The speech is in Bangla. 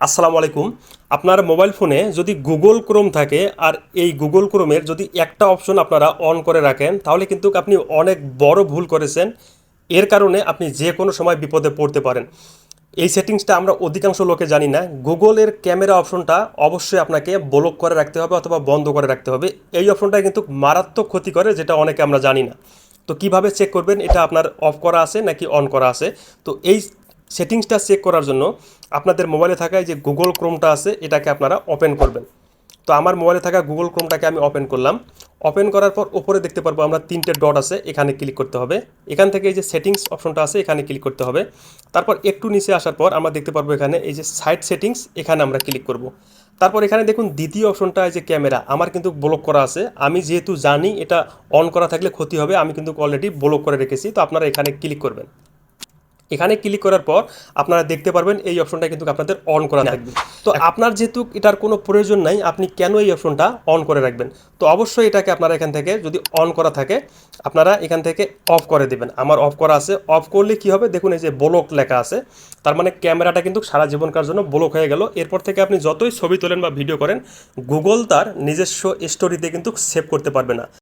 আসসালামু আলাইকুম। আপনার মোবাইল ফোনে যদি গুগল ক্রোম থাকে আর এই গুগল ক্রোমের যদি একটা অপশন আপনারা অন করে রাখেন, তাহলে কিন্তু আপনি অনেক বড় ভুল করেছেন। এর কারণে আপনি যে কোনো সময় বিপদে পড়তে পারেন। এই সেটিংসটা আমরা অধিকাংশ লোকে জানি না। গুগলের ক্যামেরা অপশনটা অবশ্যই আপনাকে ব্লক করে রাখতে হবে অথবা বন্ধ করে রাখতে হবে। এই অপশনটা কিন্তু মারাত্মক ক্ষতি করে, যেটা অনেকে আমরা জানি না। তো কীভাবে চেক করবেন? এটা আপনার অফ করা আছে নাকি অন করা আছে? তো এই সেটিংসটা চেক করার জন্য আপনাদের মোবাইলে থাকা যে গুগল ক্রোমটা আছে, এটাকে আপনারা ওপেন করবেন। তো আমার মোবাইলে থাকা গুগল ক্রোমটাকে আমি ওপেন করলাম। ওপেন করার পর উপরে দেখতে পারব আমরা তিনটে ডট আছে, এখানে ক্লিক করতে হবে। এখান থেকে এই যে সেটিংস অপশনটা আছে, এখানে ক্লিক করতে হবে। তারপর একটু নিচে আসার পর আমরা দেখতে পারব এখানে এই যে সাইড সেটিংস, এখানে আমরা ক্লিক করব। তারপর এখানে দেখুন দ্বিতীয় অপশনটা এই যে ক্যামেরা, আমার কিন্তু ব্লক করা আছে। আমি যেহেতু জানি এটা অন করা থাকলে ক্ষতি হবে, আমি কিন্তু অলরেডি ব্লক করে রেখেছি, তো আপনারা এখানে ক্লিক করবেন। এখানে ক্লিক করার পর আপনারা দেখতে পারবেন এই অপশনটা কিন্তু আপনাদের অন করা থাকবে। তো আপনার যেহেতু এটার কোনো প্রয়োজন নাই আপনি কেন এই অপশনটা অন করে রাখবেন? তো অবশ্যই এটাকে আপনারা এখান থেকে যদি অন করা থাকে আপনারা এখান থেকে অফ করে দেবেন। আমার অফ করা আছে। অফ করলে কি হবে? দেখুন এই যে ব্লক লেখা আছে। তার মানে ক্যামেরাটা কিন্তু সারা জীবনকার জন্য ব্লক হয়ে গেল। এরপর থেকে আপনি যতই ছবি তোলেন বা ভিডিও করেন গুগল তার নিজস্ব স্টোরিতে কিন্তু সেভ করতে পারবে না।